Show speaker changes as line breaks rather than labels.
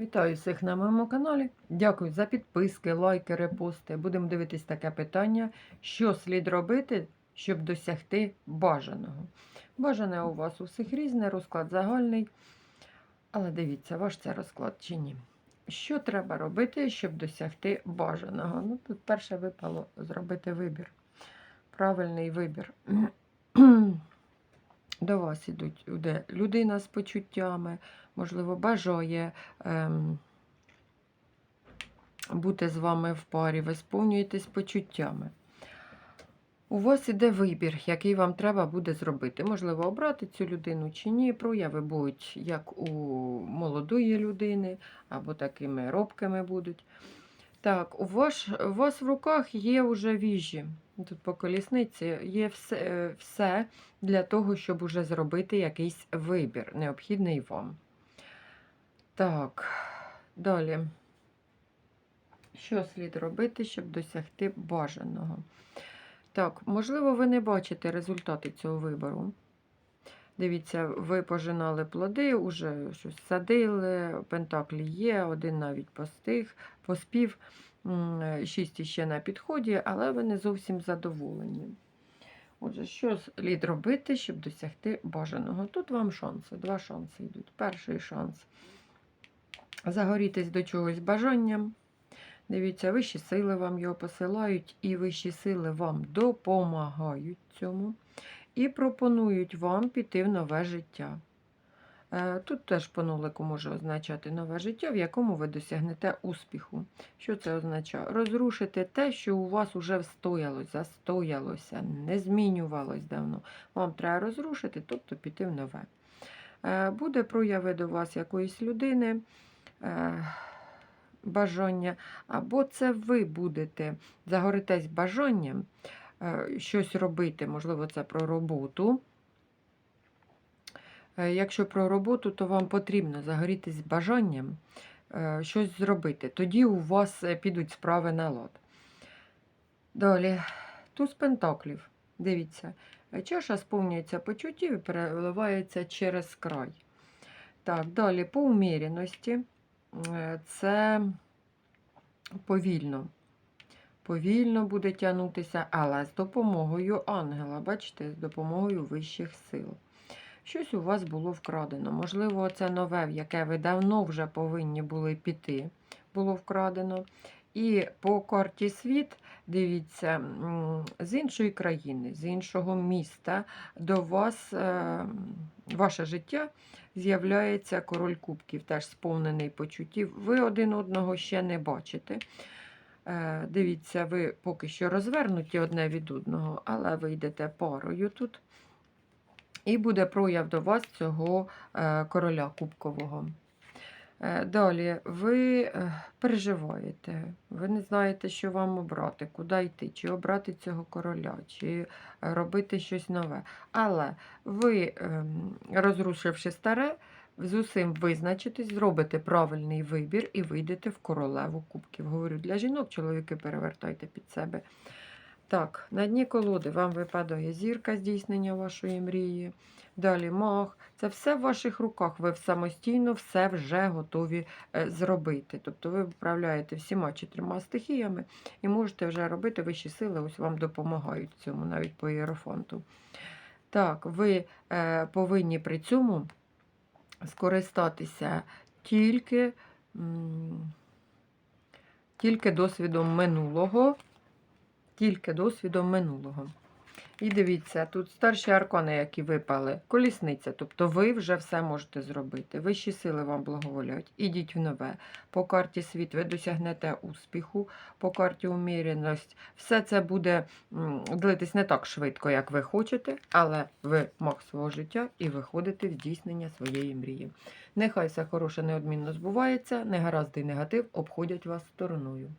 Вітаю всіх на моєму каналі. Дякую за підписки, лайки, репости. Будемо дивитись таке питання, що слід робити, щоб досягти бажаного. Бажане у вас у всіх різне, розклад загальний. Але дивіться, ваш це розклад чи ні. Що треба робити, щоб досягти бажаного? Ну, тут перше випало зробити вибір. Правильний вибір. До вас ідуть де людина з почуттями, можливо, бажає ем, бути з вами в парі, ви сповнюєтесь почуттями. У вас іде вибір, який вам треба буде зробити. Можливо, обрати цю людину чи ні. Прояви будуть як у молодої людини, або такими робкими будуть. Так, у вас, у вас в руках є вже віжі. Тут по колісниці є все, е, все для того, щоб уже зробити якийсь вибір, необхідний вам. Так, далі. Що слід робити, щоб досягти бажаного? Так, можливо, ви не бачите результати цього вибору. Дивіться, ви пожинали плоди, уже щось садили, пентаклі є, один навіть постиг, поспів, шість іще на підході, але ви не зовсім задоволені. Отже, що слід робити, щоб досягти бажаного? Тут вам шанси, два шанси йдуть. Перший шанс загорітись до чогось бажанням. Дивіться, вищі сили вам його посилають, і вищі сили вам допомагають цьому і пропонують вам піти в нове життя. Е, Тут теж понолику може означати нове життя, в якому ви досягнете успіху. Що це означає? Розрушити те, що у вас вже встоялось, застоялося, не змінювалось давно. Вам треба розрушити, тобто піти в нове. Е, Буде прояви до вас якоїсь людини. е, Бажання, або це ви будете загоритесь бажанням щось робити, можливо, це про роботу. Е, Якщо про роботу, то вам потрібно загорітись бажанням е, щось зробити. Тоді у вас е, підуть справи на лад. Далі, туз пентаклів. Дивіться, е, чаша сповнюється почуттів і переливається через край. Так, далі по уміряності. Е, Це повільно. Повільно буде тягнутися, але з допомогою ангела, бачите, з допомогою вищих сил. Щось у вас було вкрадено. Можливо, це нове, в яке ви давно вже повинні були піти, було вкрадено. І по карті світ, дивіться, з іншої країни, з іншого міста до вас, е, ваше життя з'являється король кубків, теж сповнений почуттів. Ви один одного ще не бачите. Е, Дивіться, ви поки що розвернуті одне від одного, але ви йдете парою тут. І буде прояв до вас цього е, короля кубкового. Е, Далі ви переживаєте, ви не знаєте, що вам обрати, куди йти, чи обрати цього короля, чи робити щось нове. Але ви, ем, розрушивши старе, з усім визначитесь, зробите правильний вибір і вийдете в королеву кубків. Говорю, для жінок, чоловіки перевертайте під себе. Так, на дні колоди вам випадає зірка здійснення вашої мрії. Далі мах. Це все в ваших руках. Ви самостійно все вже готові е, зробити. Тобто ви управляєте всіма чотирма стихіями і можете вже робити вищі сили, ось вам допомагають цьому, навіть по іерофонту. Так, ви е, повинні при цьому скористатися тільки, тільки досвідом минулого тільки досвідом минулого. І дивіться, тут старші аркани, які випали, колісниця. Тобто ви вже все можете зробити. Вищі сили вам благоволять. Ідіть в нове. По карті світ ви досягнете успіху, по карті уміреність. Все це буде длитись не так швидко, як ви хочете, але ви мах свого життя і виходите в здійснення своєї мрії. Нехай все хороше неодмінно збувається, негаразди і негатив обходять вас стороною.